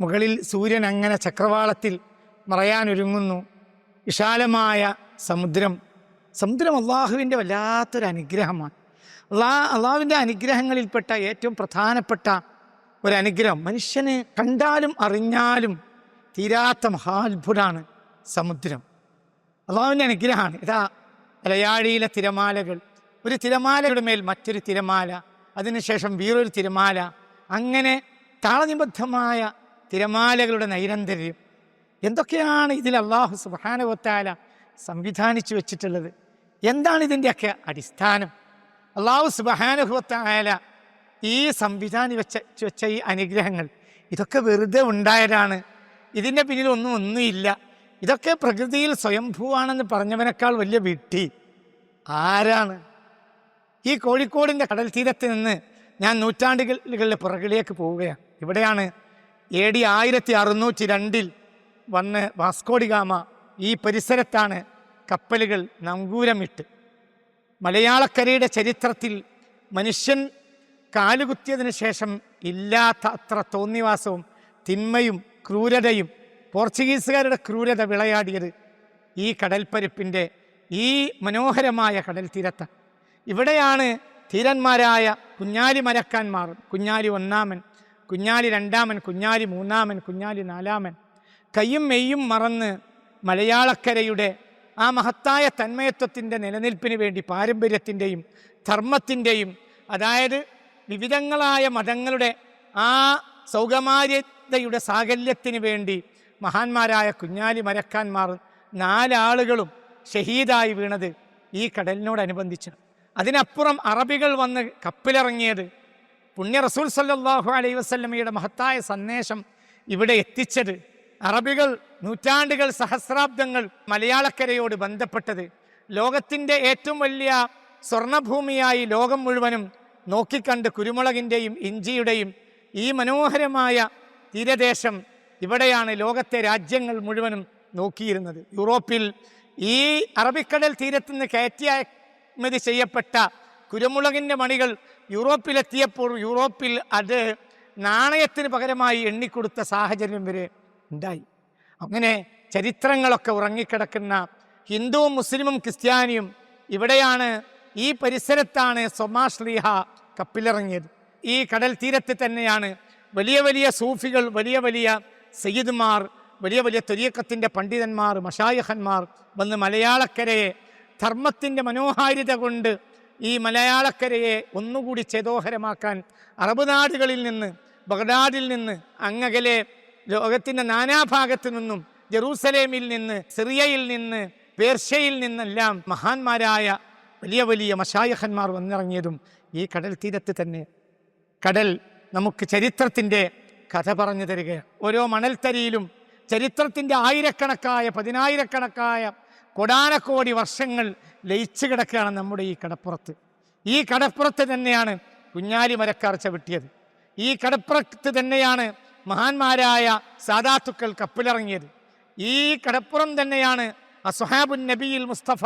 മുകളിൽ സൂര്യൻ അങ്ങനെ ചക്രവാളത്തിൽ മറയാനൊരുങ്ങുന്നു. വിശാലമായ സമുദ്രം. സമുദ്രം അള്ളാഹുവിന്റെ വല്ലാത്തൊരു അനുഗ്രഹമാണ്. അള്ളാ അള്ളാഹുവിന്റെ അനുഗ്രഹങ്ങളിൽപ്പെട്ട ഏറ്റവും പ്രധാനപ്പെട്ട ഒരു അനുഗ്രഹം മനുഷ്യനെ കണ്ടാലും അറിഞ്ഞാലും തീരാത്ത മഹാത്ഭുതാണ് സമുദ്രം. അള്ളാഹുവിന്റെ അനുഗ്രഹമാണ്. ഇതാ മലയാളിയിലെ തിരമാലകൾ. ഒരു തിരമാലയുടെ മേൽ മറ്റൊരു തിരമാല അതിനുശേഷം വേറൊരു തിരമാല. അങ്ങനെ താളനിബദ്ധമായ തിരമാലകളുടെ നൈരന്തര്യം. എന്തൊക്കെയാണ് ഇതിൽ അള്ളാഹു സുബാനുവത്താല സംവിധാനിച്ചു വെച്ചിട്ടുള്ളത്? എന്താണ് ഇതിന്റെയൊക്കെ അടിസ്ഥാനം? അള്ളാഹു സുബാനുഭവത്തായ ഈ സംവിധാനം വെച്ച വെച്ച ഈ അനുഗ്രഹങ്ങൾ ഇതൊക്കെ വെറുതെ ഉണ്ടായതാണ്. ഇതിന്റെ പിന്നിൽ ഒന്നും ഒന്നുമില്ല. ഇതൊക്കെ പ്രകൃതിയിൽ സ്വയംഭൂവാണെന്ന് പറഞ്ഞവനേക്കാൾ വലിയ വിട്ടി ആരാണ്? ഈ കോഴിക്കോടിന്റെ കടൽ തീരത്ത് നിന്ന് ഞാൻ നൂറ്റാണ്ടുകളുടെ പുറകിലേക്ക് പോവുകയാണ്. ഇവിടെയാണ് എ ഡി ആയിരത്തി അറുന്നൂറ്റി രണ്ടിൽ വന്ന് വാസ്കോഡിഗാമ ഈ പരിസരത്താണ് കപ്പലുകൾ നങ്കൂരമിട്ട്. മലയാളക്കരയുടെ ചരിത്രത്തിൽ മനുഷ്യൻ കാലുകുത്തിയതിന് ശേഷം ഇല്ലാത്ത അത്ര തോന്നിവാസവും തിന്മയും ക്രൂരതയും പോർച്ചുഗീസുകാരുടെ ക്രൂരത വിളയാടിയത് ഈ കടൽപ്പരപ്പിന്റെ ഈ മനോഹരമായ കടൽ തീരത്ത ഇവിടെയാണ് ധീരന്മാരായ കുഞ്ഞാലി മരക്കാന്മാർ കുഞ്ഞാലി ഒന്നാമൻ കുഞ്ഞാലി രണ്ടാമൻ കുഞ്ഞാലി മൂന്നാമൻ കുഞ്ഞാലി നാലാമൻ. കയ്യും മെയ്യും മറന്ന് മലയാളക്കരയുടെ ആ മഹത്തായ തന്മയത്വത്തിന്റെ നിലനിൽപ്പിന് വേണ്ടി പാരമ്പര്യത്തിന്റെയും ധർമ്മത്തിന്റെയും അതായത് വിവിധങ്ങളായ മതങ്ങളുടെ ആ സൗകമാര്യതയുടെ സാകല്യത്തിന് വേണ്ടി മഹാന്മാരായ കുഞ്ഞാലി മരക്കാന്മാർ നാലാളുകളും ഷഹീദായി വീണത് ഈ കടലിനോടനുബന്ധിച്ചാണ്. അതിനപ്പുറം അറബികൾ വന്ന് കപ്പിലിറങ്ങിയത് പുണ്യ റസൂൽ സല്ലാഹു അലൈ വസ്ലമയുടെ മഹത്തായ സന്ദേശം ഇവിടെ എത്തിച്ചത്. അറബികൾ നൂറ്റാണ്ടുകൾ സഹസ്രാബ്ദങ്ങൾ മലയാളക്കരയോട് ബന്ധപ്പെട്ടത്. ലോകത്തിന്റെ ഏറ്റവും വലിയ സ്വർണഭൂമിയായി ലോകം മുഴുവനും നോക്കിക്കണ്ട് കുരുമുളകിന്റെയും ഇഞ്ചിയുടെയും ഈ മനോഹരമായ തീരദേശം ഇവിടെയാണ് ലോകത്തെ രാജ്യങ്ങൾ മുഴുവനും നോക്കിയിരുന്നത്. യൂറോപ്പിൽ ഈ അറബിക്കടൽ തീരത്തുനിന്ന് കയറ്റിയമതി ചെയ്യപ്പെട്ട കുരുമുളകിന്റെ മണികൾ യൂറോപ്പിലെത്തിയപ്പോൾ യൂറോപ്പിൽ അത് നാണയത്തിന് പകരമായി എണ്ണിക്കൊടുത്ത സാഹചര്യം വരെ ഉണ്ടായി. അങ്ങനെ ചരിത്രങ്ങളൊക്കെ ഉറങ്ങിക്കിടക്കുന്ന ഹിന്ദുവും മുസ്ലിമും ക്രിസ്ത്യാനിയും ഇവിടെയാണ് ഈ പരിസരത്താണ് സൊമാശ്ലീഹ കപ്പിലിറങ്ങിയത്. ഈ കടൽ തീരത്ത് തന്നെയാണ് വലിയ വലിയ സൂഫികൾ വലിയ വലിയ സയ്യിദ്മാർ വലിയ വലിയ തൊരിയക്കത്തിന്റെ പണ്ഡിതന്മാർ മഷായഹന്മാർ വന്ന് മലയാളക്കരയെ ധർമ്മത്തിന്റെ മനോഹാരിത കൊണ്ട് ഈ മലയാളക്കരയെ ഒന്നുകൂടി ചേതോഹരമാക്കാൻ അറബ് നാടുകളിൽ നിന്ന് ബഗ്ദാദിൽ നിന്ന് അങ്ങകലെ ലോകത്തിന്റെ നാനാഭാഗത്തു നിന്നും ജെറൂസലേമിൽ നിന്ന് സിറിയയിൽ നിന്ന് പേർഷ്യയിൽ നിന്നെല്ലാം മഹാന്മാരായ വലിയ വലിയ മഷായഹന്മാർ വന്നിറങ്ങിയതും ഈ കടൽ തീരത്ത് തന്നെ. കടൽ നമുക്ക് ചരിത്രത്തിന്റെ കഥ പറഞ്ഞു തരികയാണ്. ഓരോ മണൽത്തരിയിലും ചരിത്രത്തിന്റെ ആയിരക്കണക്കായ പതിനായിരക്കണക്കായ കൊടാനക്കോടി വർഷങ്ങൾ ലയിച്ചു കിടക്കുകയാണ് നമ്മുടെ ഈ കടപ്പുറത്ത്. ഈ കടപ്പുറത്ത് തന്നെയാണ് കുഞ്ഞാലി മരക്കാർ ചവിട്ടിയത്. ഈ കടപ്പുറത്ത് തന്നെയാണ് മഹാന്മാരായ സാദാത്തുക്കൾ കപ്പിലിറങ്ങിയത്. ഈ കടപ്പുറം തന്നെയാണ് അസുഹാബുൻ നബിയിൽ മുസ്തഫ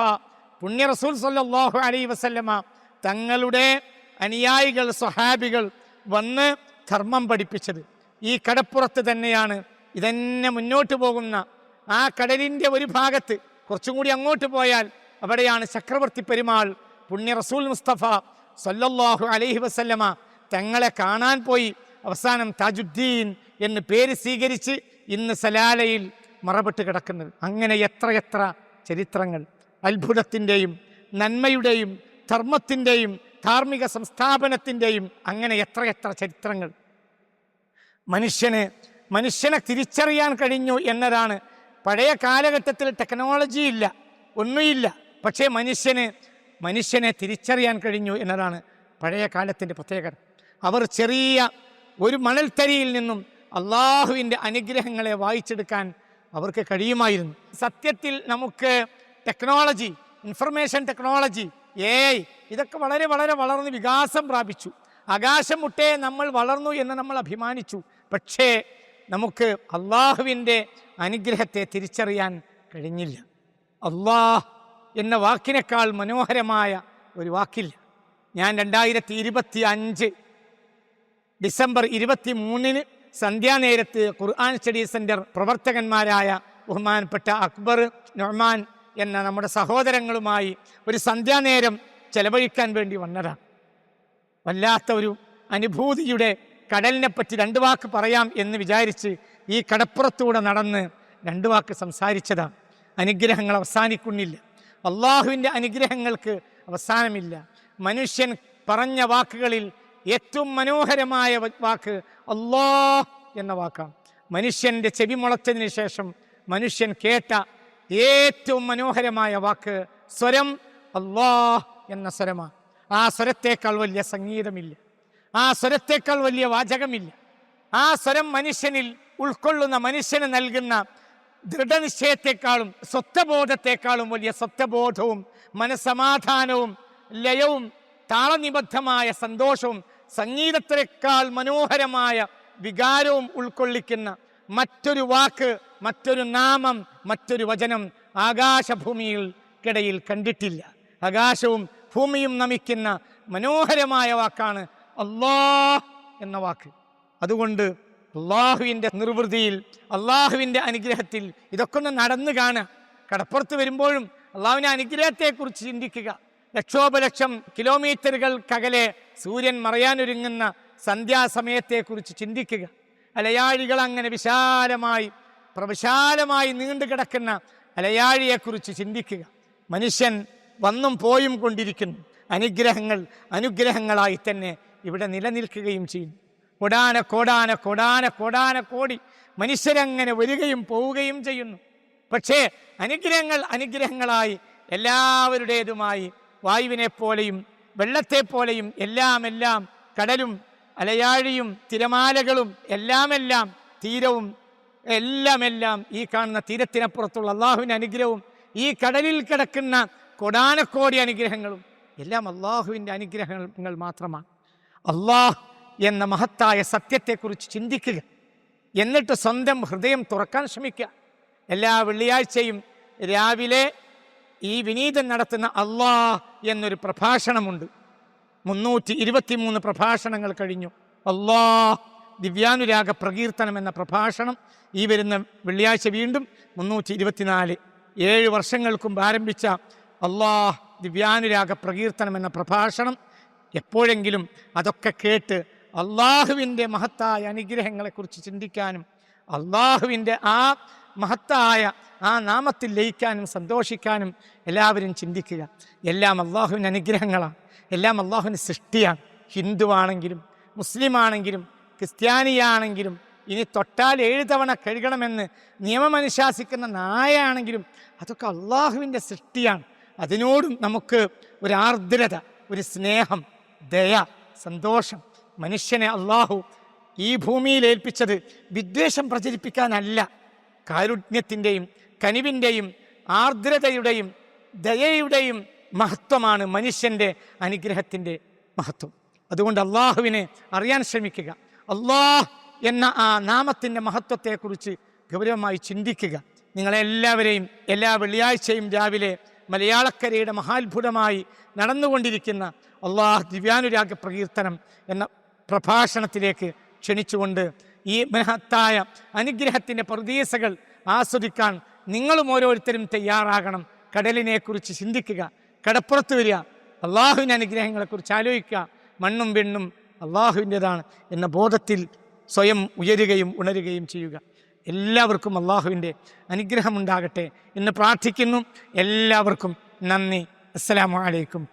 പുണ്യ റസൂൽ സല്ലാഹു അലൈ വസല്ലമ തങ്ങളുടെ അനുയായികൾ സ്വഹാബികൾ വന്ന് ധർമ്മം പഠിപ്പിച്ചത്. ഈ കടപ്പുറത്ത് തന്നെയാണ്. ഇതന്നെ മുന്നോട്ട് പോകുന്ന ആ കടലിന്റെ ഒരു ഭാഗത്ത് കുറച്ചും കൂടി അങ്ങോട്ട് പോയാൽ അവിടെയാണ് ചക്രവർത്തി പെരുമാൾ പുണ്യ റസൂൽ മുസ്തഫ സല്ലല്ലാഹു അലൈഹി വസല്ലമ തങ്ങളെ കാണാൻ പോയി. അവസാനം താജുദ്ദീൻ എന്ന് പേര് സ്വീകരിച്ച് ഇന്ന് സലാലയിൽ മറപ്പെട്ട് കിടക്കുന്നത്. അങ്ങനെ എത്രയെത്ര ചരിത്രങ്ങൾ. അത്ഭുതത്തിന്റെയും നന്മയുടെയും ധർമ്മത്തിന്റെയും ധാർമ്മിക സംസ്ഥാപനത്തിന്റെയും അങ്ങനെ എത്രയെത്ര ചരിത്രങ്ങൾ. മനുഷ്യന് മനുഷ്യനെ തിരിച്ചറിയാൻ കഴിഞ്ഞു എന്നതാണ് പഴയ കാലഘട്ടത്തിൽ ടെക്നോളജി ഇല്ല ഒന്നുമില്ല. പക്ഷേ മനുഷ്യന് മനുഷ്യനെ തിരിച്ചറിയാൻ കഴിഞ്ഞു എന്നതാണ് പഴയ കാലത്തിന്റെ പ്രത്യേകത. അവർ ചെറിയ ഒരു മണൽത്തരിയിൽ നിന്നും അള്ളാഹുവിന്റെ അനുഗ്രഹങ്ങളെ വായിച്ചെടുക്കാൻ അവർക്ക് കഴിയുമായിരുന്നു. സത്യത്തിൽ നമുക്ക് ടെക്നോളജി ഇൻഫർമേഷൻ ടെക്നോളജി എ ഇതൊക്കെ വളരെ വളരെ വളർന്ന് വികാസം പ്രാപിച്ചു. ആകാശം മുട്ടേ നമ്മൾ വളർന്നു എന്ന് നമ്മൾ അഭിമാനിച്ചു. പക്ഷേ നമുക്ക് അള്ളാഹുവിന്റെ അനുഗ്രഹത്തെ തിരിച്ചറിയാൻ കഴിഞ്ഞില്ല. അള്ളാഹ് എന്ന വാക്കിനേക്കാൾ മനോഹരമായ ഒരു വാക്കില്ല. ഞാൻ രണ്ടായിരത്തി ഇരുപത്തി അഞ്ച് ഡിസംബർ ഇരുപത്തി മൂന്നിന് സന്ധ്യാനേരത്ത് ഖുർആൻ സ്റ്റഡി സെന്റർ പ്രവർത്തകന്മാരായ ബഹുമാനപ്പെട്ട അക്ബർ നൊഹ്മാൻ എന്ന നമ്മുടെ സഹോദരങ്ങളുമായി ഒരു സന്ധ്യാനേരം ചെലവഴിക്കാൻ വേണ്ടി വന്നതാണ്. വല്ലാത്ത ഒരു അനുഭൂതിയുടെ കടലിനെ പറ്റി രണ്ട് വാക്ക് പറയാം എന്ന് വിചാരിച്ച് ഈ കടപ്പുറത്തൂടെ നടന്ന് രണ്ട് വാക്ക് സംസാരിച്ചതാ. അനുഗ്രഹങ്ങൾ അവസാനിക്കുന്നില്ല. അള്ളാഹുവിന്റെ അനുഗ്രഹങ്ങൾക്ക് അവസാനമില്ല. മനുഷ്യൻ പറഞ്ഞ വാക്കുകളിൽ ഏറ്റവും മനോഹരമായ വാക്ക് അള്ളാ എന്ന വാക്കാണ് മനുഷ്യന്റെ ചെവി മുളച്ചതിന് ശേഷം മനുഷ്യൻ കേട്ട ഏറ്റവും മനോഹരമായ വാക്ക് സ്വരം അള്ളാ എന്ന സ്വരമാണ് ആ സ്വരത്തേക്കാൾ വലിയ സംഗീതമില്ല. ആ സ്വരത്തേക്കാൾ വലിയ വാചകമില്ല. ആ സ്വരം മനുഷ്യനിൽ ഉൾക്കൊള്ളുന്ന മനുഷ്യന് നൽകുന്ന ദൃഢനിശ്ചയത്തെക്കാളും സ്വത്വബോധത്തെക്കാളും വലിയ സ്വത്വബോധവും മനസമാധാനവും ലയവും താളനിബദ്ധമായ സന്തോഷവും സംഗീതത്തിനേക്കാൾ മനോഹരമായ വികാരവും ഉൾക്കൊള്ളിക്കുന്ന മറ്റൊരു വാക്ക് മറ്റൊരു നാമം മറ്റൊരു വചനം ആകാശഭൂമിയിൽ കിടയിൽ കണ്ടിട്ടില്ല. ആകാശവും ഭൂമിയും നമിക്കുന്ന മനോഹരമായ വാക്കാണ് അള്ളാ എന്ന വാക്ക്. അതുകൊണ്ട് അള്ളാഹുവിന്റെ നിർവൃതിയിൽ അള്ളാഹുവിന്റെ അനുഗ്രഹത്തിൽ ഇതൊക്കെ ഒന്ന് നടന്നു കാണുക. കടപ്പുറത്ത് വരുമ്പോഴും അള്ളാഹുവിന്റെ അനുഗ്രഹത്തെക്കുറിച്ച് ചിന്തിക്കുക. ലക്ഷോപലക്ഷം കിലോമീറ്ററുകൾക്കകലെ സൂര്യൻ മറയാനൊരുങ്ങുന്ന സന്ധ്യാസമയത്തെക്കുറിച്ച് ചിന്തിക്കുക. അലയാഴികൾ അങ്ങനെ വിശാലമായി പ്രവിശാലമായി നീണ്ടു കിടക്കുന്ന അലയാഴിയെക്കുറിച്ച് ചിന്തിക്കുക. മനുഷ്യൻ വന്നും പോയും കൊണ്ടിരിക്കുന്നു. അനുഗ്രഹങ്ങൾ അനുഗ്രഹങ്ങളായി തന്നെ ഇവിടെ നിലനിൽക്കുകയും ചെയ്യും. കൊടാന കോടാന കൊടാന കൊടാന കോടി മനുഷ്യരങ്ങനെ വരികയും പോവുകയും ചെയ്യുന്നു. പക്ഷേ അനുഗ്രഹങ്ങൾ അനുഗ്രഹങ്ങളായി എല്ലാവരുടേതുമായി വായുവിനെ പോലെയും വെള്ളത്തെ പോലെയും എല്ലാം എല്ലാം കടലും അലയാഴിയും തിരമാലകളും എല്ലാമെല്ലാം തീരവും എല്ലാമെല്ലാം എല്ലാം ഈ കാണുന്ന തീരത്തിനപ്പുറത്തുള്ള അള്ളാഹുവിന്റെ അനുഗ്രഹവും ഈ കടലിൽ കിടക്കുന്ന കൊടാനക്കോടി അനുഗ്രഹങ്ങളും എല്ലാം അള്ളാഹുവിന്റെ അനുഗ്രഹങ്ങൾ മാത്രമാണ്. അള്ളാഹ് എന്ന മഹത്തായ സത്യത്തെക്കുറിച്ച് ചിന്തിക്കുക. എന്നിട്ട് സ്വന്തം ഹൃദയം തുറക്കാൻ ശ്രമിക്കുക. എല്ലാ വെള്ളിയാഴ്ചയും രാവിലെ ഈ വിനീതൻ നടത്തുന്ന അള്ളാഹ് എന്നൊരു പ്രഭാഷണമുണ്ട്. മുന്നൂറ്റി ഇരുപത്തി മൂന്ന് പ്രഭാഷണങ്ങൾ കഴിഞ്ഞു. അള്ളാഹ് ദിവ്യാനുരാഗ പ്രകീർത്തനം എന്ന പ്രഭാഷണം ഈ വരുന്ന വെള്ളിയാഴ്ച വീണ്ടും മുന്നൂറ്റി ഇരുപത്തിനാല് ഏഴ് വർഷങ്ങൾക്കും ആരംഭിച്ച അള്ളാഹ് ദിവ്യാനുരാഗ പ്രകീർത്തനം എന്ന പ്രഭാഷണം എപ്പോഴെങ്കിലും അതൊക്കെ കേട്ട് അള്ളാഹുവിന്റെ മഹത്തായ അനുഗ്രഹങ്ങളെക്കുറിച്ച് ചിന്തിക്കാനും അള്ളാഹുവിന്റെ ആ മഹത്തായ ആ നാമത്തിൽ ലയിക്കാനും സന്തോഷിക്കാനും എല്ലാവരും ചിന്തിക്കുക. എല്ലാം അള്ളാഹുവിന്റെ അനുഗ്രഹങ്ങളാണ്. എല്ലാം അള്ളാഹുവിന്റെ സൃഷ്ടിയാണ്. ഹിന്ദുവാണെങ്കിലും മുസ്ലിമാണെങ്കിലും ക്രിസ്ത്യാനിയാണെങ്കിലും ഇനി തൊട്ടാൽ ഏഴ് തവണ കഴുകണമെന്ന് നിയമമനുശാസിക്കുന്ന നായാണെങ്കിലും അതൊക്കെ അള്ളാഹുവിന്റെ സൃഷ്ടിയാണ്. അതിനോടും നമുക്ക് ഒരു ആർദ്രത ഒരു സ്നേഹം ദയ സന്തോഷം. മനുഷ്യനെ അള്ളാഹു ഈ ഭൂമിയിൽ ഏൽപ്പിച്ചത് വിദ്വേഷം പ്രചരിപ്പിക്കാനല്ല. കാരുണ്യത്തിന്റെയും കനിവിന്റെയും ആർദ്രതയുടെയും ദയയുടെയും മഹത്വമാണ് മനുഷ്യന്റെ അനുഗ്രഹത്തിന്റെ മഹത്വം. അതുകൊണ്ട് അള്ളാഹുവിനെ അറിയാൻ ശ്രമിക്കുക. അള്ളാഹ് എന്ന ആ നാമത്തിന്റെ മഹത്വത്തെക്കുറിച്ച് ഗൗരവമായി ചിന്തിക്കുക. നിങ്ങളെല്ലാവരെയും എല്ലാ വെള്ളിയാഴ്ചയും രാവിലെ മലയാളക്കരയുടെ മഹാത്ഭുതമായി നടന്നുകൊണ്ടിരിക്കുന്ന അള്ളാഹ് ദിവ്യാനുരാഗ പ്രകീർത്തനം എന്ന പ്രഭാഷണത്തിലേക്ക് ക്ഷണിച്ചുകൊണ്ട് ഈ മഹത്തായ അനുഗ്രഹത്തിന്റെ പ്രതീസകൾ ആസ്വദിക്കാൻ നിങ്ങളും ഓരോരുത്തരും തയ്യാറാകണം. കടലിനെക്കുറിച്ച് ചിന്തിക്കുക കടപ്പുറത്ത് വരിക അള്ളാഹുവിന്റെ അനുഗ്രഹങ്ങളെക്കുറിച്ച് ആലോചിക്കുക മണ്ണും പെണ്ണും അള്ളാഹുവിന്റെതാണ് എന്ന ബോധത്തിൽ സ്വയം ഉയരുകയും ഉണരുകയും ചെയ്യുക. എല്ലാവർക്കും അള്ളാഹുവിന്റെ അനുഗ്രഹമുണ്ടാകട്ടെ എന്ന് പ്രാർത്ഥിക്കുന്നു. എല്ലാവർക്കും നന്ദി. അസ്സലാമു അലൈക്കും.